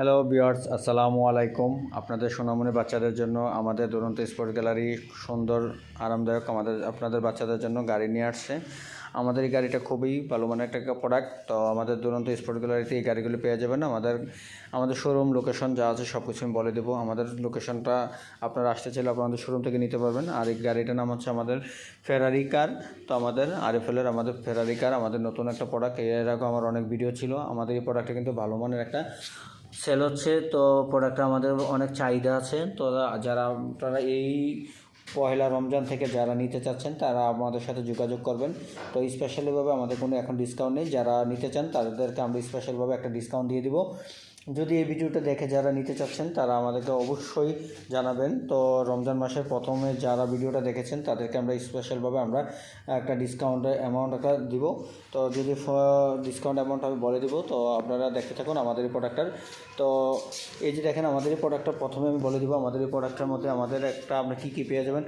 Hello বিয়ার্স আসসালামু আলাইকুম আপনাদের সোনামণি বাচ্চাদের জন্য আমাদের দুরন্ত স্পোর্টস গ্যালারি সুন্দর, আরামদায়ক আমাদের, আপনাদের বাচ্চাদের জন্য গাড়ি নিয়ে আসছে। আমাদের এই গাড়িটা খুবই ভালো মানের একটা প্রোডাক্ট তো আমাদের দুরন্ত স্পোর্টস গ্যালারিতে এই গাড়িগুলো পেয়ে যাবেন। আমাদের আমাদের শোরুম লোকেশন যা আছে সব কিছু আমি বলে দেবো। আমাদের লোকেশনটা আপনারা আসতে চাইলে আপনাদের শোরুম থেকে নিতে পারবেন। আর এই গাড়িটার নাম হচ্ছে আমাদের ফেরারি কার তো আমাদের আরএফএলের আমাদের ফেরারি কার আমাদের নতুন একটা প্রোডাক্টের আগে আমার অনেক ভিডিও ছিল। আমাদের এই প্রোডাক্টটা কিন্তু ভালো মানের একটা সেল হচ্ছে, তো প্রোডাক্টটা আমাদের অনেক চাহিদা আছে। তো যারা আপনারা এই পয়লা রমজান থেকে যারা নিতে চাচ্ছেন, তারা আমাদের সাথে যোগাযোগ করবেন। তো স্পেশালিভাবে আমাদের কোনো এখন ডিসকাউন্ট নেই। যারা নিতে চান, তাদেরকে আমরা স্পেশালভাবে একটা ডিসকাউন্ট দিয়ে দিব। যদি এই ভিডিওটা দেখে যারা নিতে চাচ্ছেন, তারা আমাদেরকে অবশ্যই জানাবেন। তো রমজান মাসের প্রথমে যারা ভিডিওটা দেখেছেন, তাদেরকে আমরা স্পেশালভাবে আমরা একটা ডিসকাউন্ট অ্যামাউন্ট একটা দিব। তো যদি ডিসকাউন্ট অ্যামাউন্ট আমি বলে দিব, তো আপনারা দেখতে থাকুন আমাদের এই প্রোডাক্টটার তো এই যে দেখেন, আমাদের এই প্রোডাক্টটা প্রথমে আমি বলে দিব। আমাদের এই প্রোডাক্টটার মধ্যে আমাদের একটা আপনি কী কী পেয়ে যাবেন?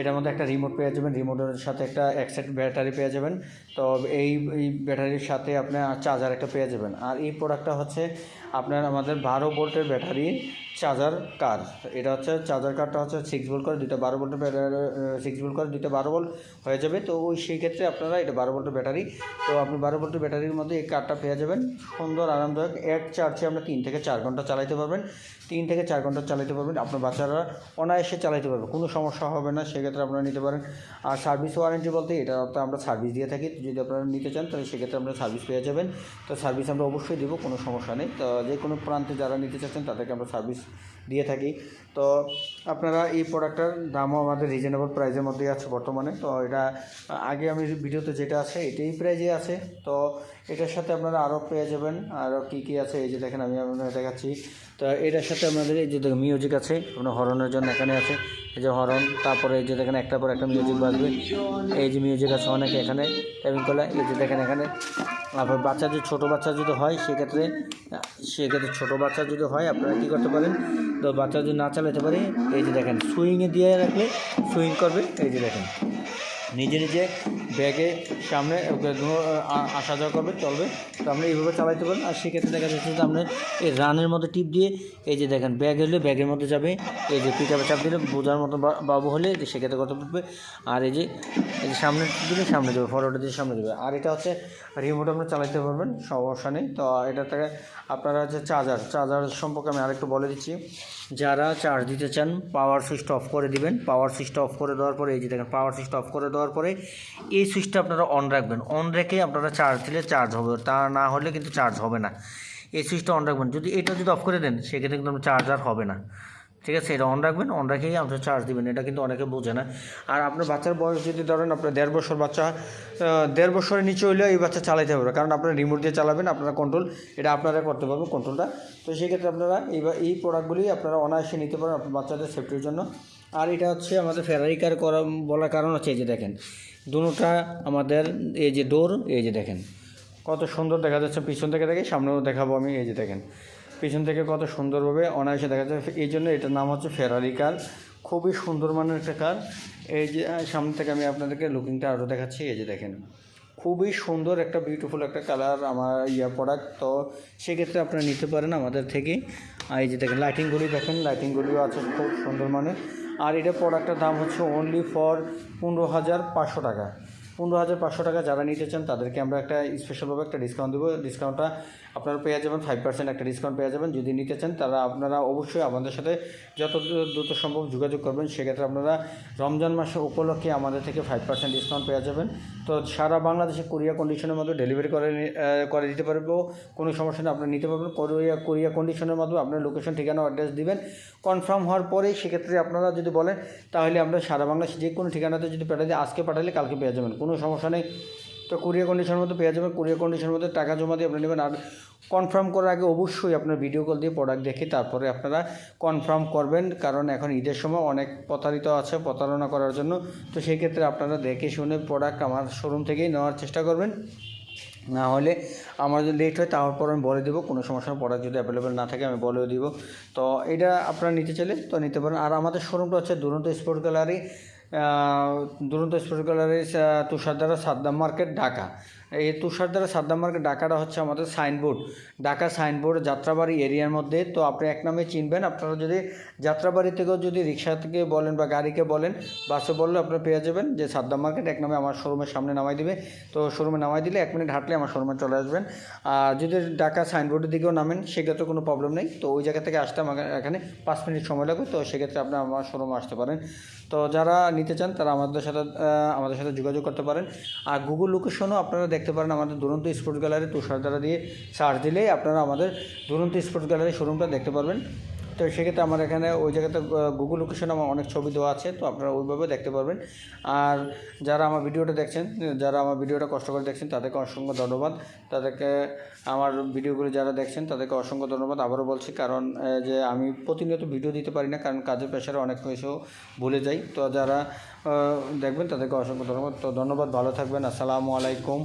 এটার মধ্যে একটা রিমোট পেয়ে যাবেন রিমোটের সাথে একটা একসেট ব্যাটারি পেয়ে যাবেন। তো এই এই ব্যাটারির সাথে আপনার চার্জার একটা পেয়ে যাবেন। আর এই প্রোডাক্টটা হচ্ছে আপনার আমাদের বারো ভোল্টের ব্যাটারি চার্জার কার? এটা হচ্ছে চার্জার কারটা হচ্ছে সিক্স ভোল্ট করে দুটো বারো ভোল্টের সিক্স ভোল্ট করে দুটো বারো ভোল্ট হয়ে যাবে। তো ওই সেই ক্ষেত্রে আপনারা এটা বারো ভোল্টের ব্যাটারি, তো আপনি বারো ভোল্টের ব্যাটারির মধ্যে এই কারটা পেয়ে যাবেন। সুন্দর, আরামদায়ক। এক চার্জে আমরা তিন থেকে চার ঘণ্টা চালাতে পারবেন। তিন থেকে চার ঘণ্টা চালাতে পারবেন। আপনার বাচ্চারা অনায়াসে চালাইতে পারবে। কোনো সমস্যা হবে না, সেক্ষেত্রে আপনারা নিতে পারেন। আর সার্ভিস ওয়ারেন্টি বলতে এটা আমরা সার্ভিস দিয়ে থাকি। যদি আপনারা নিতে চান, তাহলে সেক্ষেত্রে আপনারা সার্ভিস পেয়ে যাবেন। তো সার্ভিস আমরা অবশ্যই দেবো, কোনো সমস্যা নেই। তো যে কোনো প্রান্তে যারা নিতে চাচ্ছেন, তাদেরকে আমরা সার্ভিস দিয়ে থাকি। তো আপনারা এই প্রোডাক্টটার দামও আমাদের রিজনেবল প্রাইসের মধ্যেই আছে বর্তমানে। তো এটা, আগে আমি ভিডিওতে যেটা আছে, এটাই প্রাইজে আছে। তো এটার সাথে আপনারা আরও পেয়ে যাবেন। আরও কী কী আছে, এই যে দেখেন, আমি আপনারা দেখাচ্ছি। তো এটার সাথে আপনাদের এই যে দেখেন মিউজিক আছে, কোনো হরনের জন্য এখানে আছে। এই যে হরন তারপরে এই যে দেখেন একটা পর একটা মিউজিক বাজবে। এই যে মিউজিক আছে অনেকে এখানে টাইপিং করলে, এই যে দেখেন এখানে। আপনার বাচ্চা যদি, ছোটো বাচ্চা যদি হয়, সেক্ষেত্রে সেক্ষেত্রে ছোটো বাচ্চা যদি হয়, আপনারা কী করতে পারেন? তো বাচ্চা যদি না চালাতে পারে, এই যে দেখেন সুইংয়ে দিয়ে রাখলে সুইং করবে, এই যে দেখেন। নিজে নিজে ব্যাগে, সামনে আসা যাওয়া করবে, চলবে। তো আপনি এইভাবে চালাইতে পারেন। আর সেক্ষেত্রে দেখা যাচ্ছে যে আপনি এই রানের মধ্যে টিপ দিয়ে, এই যে দেখেন, ব্যাগ হলে ব্যাগের মধ্যে যাবে, এই যে পিকআপে চাপ দিলে বোঝার মতো বাবু হলে সেক্ষেত্রে কত পড়বে আর এই যে এই যে সামনে দিলে সামনে যাবে ফরওয়ার্ডে দিয়ে সামনে যাবে। আর এটা হচ্ছে রিমোট আপনি চালাইতে পারবেন, সমস্যা নেই। তো এটা থেকে আপনারা হচ্ছে চার্জার চার্জার সম্পর্কে আমি আরেকটু বলে দিচ্ছি। যারা চার্জ দিতে চান পাওয়ার সুইচটা অফ করে দিবেন। পাওয়ার সুইচটা অফ করে দেওয়ার পরে, এই যে দেখেন পাওয়ার সুইচটা অফ করে দেওয়ার পরে, এই সুইচটা আপনারা অন রাখবেন। অন রেখে আপনারা চার্জ দিলে চার্জ হবে। তা না হলে কিন্তু চার্জ হবে না। এই সুইচটা অন রাখবেন। যদি এটা যদি অফ করে দেন, সেক্ষেত্রে কিন্তু চার্জ আর হবে না। ঠিক আছে? এটা অন রাখবেন। অন রেখেই আপনার চার্জ দিবেন। এটা কিন্তু অনেকে বোঝে না। আর আপনার বাচ্চার বয়স যদি ধরেন, আপনার দেড় বছর বাচ্চা দেড় বছরের নিচে হইলেও এই বাচ্চা চালাতে পারবে কারণ আপনারা রিমোট দিয়ে চালাবেন, আপনারা কন্ট্রোল এটা আপনারা করতে পারবেন কন্ট্রোলটা তো সেক্ষেত্রে আপনারা এই এই প্রোডাক্টগুলি আপনারা অনায়াসে নিতে পারেন আপনার বাচ্চাদের সেফটির জন্য। আর এটা হচ্ছে আমাদের ফেরারিকার করা বলার কারণ হচ্ছে এই যে দেখেন দুটোটা আমাদের এই যে ডোর এই যে দেখেন, কত সুন্দর দেখা যাচ্ছে। পিছন থেকে দেখে সামনেও দেখাবো আমি, এই যে দেখেন, পিছন থেকে কত সুন্দরভাবে অনায়াসে দেখা যাচ্ছে। এই জন্য এটার নাম হচ্ছে ফেরারি কার খুবই সুন্দর মানের একটা কার এই যে সামনে থেকে আমি আপনাদেরকে লুকিংটা আরও দেখাচ্ছি। এই যে দেখেন, খুবই সুন্দর একটা বিউটিফুল একটা কালার আমার ইয়া প্রোডাক্ট তো সেক্ষেত্রে আপনারা নিতে পারেন আমাদের থেকে। আর এই যে দেখেন লাইটিংগুলি দেখেন লাইটিংগুলিও আছে খুব সুন্দর মানের। আর এটা প্রোডাক্টের দাম হচ্ছে অনলি ফর পনেরো হাজার পাঁচশো টাকা। পনেরো হাজার পাঁচশো টাকা যারা নিতে চান, তাদেরকে আমরা একটা স্পেশালভাবে একটা ডিসকাউন্ট দেবো। ডিসকাউন্টটা আপনারা পেয়ে যাবেন ফাইভ পার্সেন্ট একটা ডিসকাউন্ট পেয়ে যাবেন। যদি নিতে চান, তারা আপনারা অবশ্যই আমাদের সাথে যত দ্রু- দ্রুত সম্ভব যোগাযোগ করবেন। সেক্ষেত্রে আপনারা রমজান মাসে উপলক্ষে আমাদের থেকে ফাইভ পার্সেন্ট ডিসকাউন্ট পেয়ে যাবেন। তো সারা বাংলাদেশে কোরিয়া কন্ডিশনের মধ্যে ডেলিভারি করে করে দিতে পারব। কোনো সমস্যা নেই, আপনি নিতে পারবেন। কোরিয়া কোরিয়া কন্ডিশনের মাধ্যমে আপনার লোকেশন ঠিকানা অ্যাড্রেস দিবেন। কনফার্ম হওয়ার পরেই সেক্ষেত্রে আপনারা যদি বলেন, তাহলে আমরা সারা বাংলাদেশে যে কোনো ঠিকানাতে যদি পাঠাই দিই, আজকে পাঠালে কালকে পেয়ে যাবেন। কোনো সমস্যা নেই। তো কুরিয়ার কন্ডিশনের মধ্যে পেয়ে যাবেন। কুরিয়ার কন্ডিশনের মধ্যে টাকা জমা দিয়ে আপনি নেবেন। আর কনফার্ম করার আগে অবশ্যই আপনার ভিডিও কল দিয়ে প্রোডাক্ট দেখে তারপরে আপনারা কনফার্ম করবেন। কারণ এখন ঈদের সময় অনেক প্রতারিত আছে প্রতারণা করার জন্য। তো সেই ক্ষেত্রে আপনারা দেখে শুনে প্রোডাক্ট আমার শোরুম থেকেই নেওয়ার চেষ্টা করবেন। না হলে আমার যদি লেট হয় তারপর আমি বলে দেবো। কোনো সমস্যা প্রোডাক্ট যদি অ্যাভেলেবেল না থাকে আমি বলেও দিব। তো এটা আপনারা নিতে চাইলে তো নিতে পারেন। আর আমাদের শোরুমটা হচ্ছে Duranta sport gallery Duranta sports gallery তুষারদারা Saddam market Dhaka. এই তুষার দ্বারা সাদ্দাম মার্কেট ডাকাটা হচ্ছে আমাদের সাইনবোর্ড। ঢাকা সাইনবোর্ড যাত্রাবাড়ি এরিয়ার মধ্যে। তো আপনি এক নামে চিনবেন, আপনারা যদি যাত্রাবাড়ি থেকেও যদি রিক্সা থেকে বলেন বা গাড়িকে বলেন, বাসে বললে আপনারা পেয়ে যাবেন যে সাদ্দাম মার্কেট এক নামে আমার শোরুমের সামনে নামাই দিবে। তো শোরুমে নামাই দিলে এক মিনিট হাঁটলে আমার শোরুমে চলে আসবেন। আর যদি ঢাকা সাইনবোর্ডের দিকেও নামেন, সেক্ষেত্রে কোনো প্রবলেম নেই। তো ওই জায়গা থেকে আসতে আমাকে এখানে পাঁচ মিনিট সময় লাগবে। তো সেক্ষেত্রে আপনি আমার শোরুমে আসতে পারেন। তো যারা নিতে চান, তারা আমাদের সাথে আমাদের সাথে যোগাযোগ করতে পারেন। আর গুগল লোকেশনও আপনারা দেখতে পারেন আমাদের দুরন্ত স্পোর্টস গ্যালারি তুষারধারা দিয়ে সার্চ দিলেই আপনারা আমাদের দুরন্ত স্পোর্টস গ্যালারি শোরুমটা দেখতে পারবেন। তো সেক্ষেত্রে আমার এখানে ওই জায়গাতে গুগল লোকেশন আমার অনেক ছবি দেওয়া আছে, তো আপনারা ওইভাবে দেখতে পারবেন। আর যারা আমার ভিডিওটা দেখছেন, যারা আমার ভিডিওটা কষ্ট করে দেখছেন, তাদেরকে অসংখ্য ধন্যবাদ। তাদেরকে আমার ভিডিওগুলো যারা দেখছেন, তাদেরকে অসংখ্য ধন্যবাদ। আবারও বলছি, কারণ যে আমি প্রতিনিয়ত ভিডিও দিতে পারি না, কারণ কাজের প্রেশারে অনেক কিছু ভুলে যাই। তো যারা দেখবেন, তাদেরকে অসংখ্য ধন্যবাদ। তো ধন্যবাদ, ভালো থাকবেন। আসসালামু আলাইকুম।